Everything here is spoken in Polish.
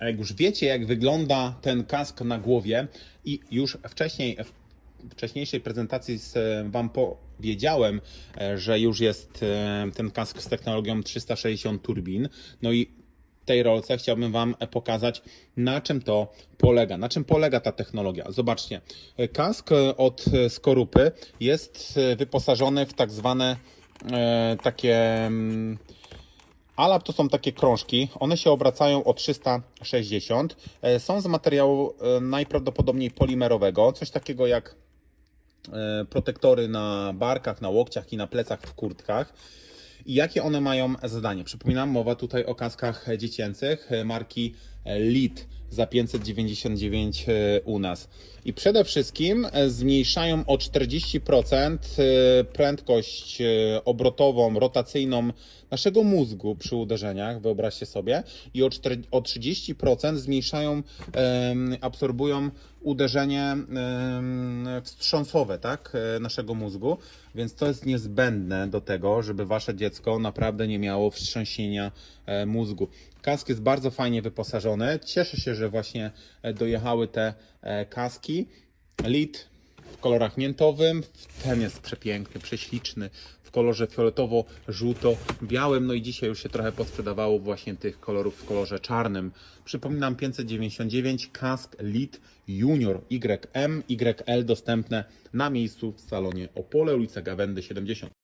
Jak już wiecie, jak wygląda ten kask na głowie i już wcześniej, w wcześniejszej prezentacji Wam powiedziałem, e, że już jest e, ten kask z technologią 360 turbin. No i tej rolce chciałbym Wam pokazać, na czym to polega. Na czym polega ta technologia? Zobaczcie, e, kask od Skorupy jest wyposażony w tak zwane takie. Alap to są takie krążki, one się obracają o 360. E, Są z materiału e, najprawdopodobniej polimerowego, coś takiego jak e, protektory na barkach, na łokciach i na plecach w kurtkach. I jakie one mają zadanie? Przypominam, mowa tutaj o kaskach dziecięcych marki LIT za 599 e, u nas. I przede wszystkim e, zmniejszają o 40% e, prędkość obrotową, rotacyjną naszego mózgu przy uderzeniach, wyobraźcie sobie, i o, 4, o 30% zmniejszają, absorbują uderzenie wstrząsowe tak, naszego mózgu, więc to jest niezbędne do tego, żeby wasze dziecko naprawdę nie miało wstrząsienia mózgu. Kask jest bardzo fajnie wyposażony. Cieszę się, że właśnie e, dojechały te e, kaski. Lit w kolorach miętowym, ten jest przepiękny, prześliczny, w kolorze fioletowo-żółto-białym. No i dzisiaj już się trochę posprzedawało właśnie tych kolorów w kolorze czarnym. Przypominam 599 kask Lit Junior YM, YL dostępne na miejscu w salonie Opole, ulica Gawędy 70.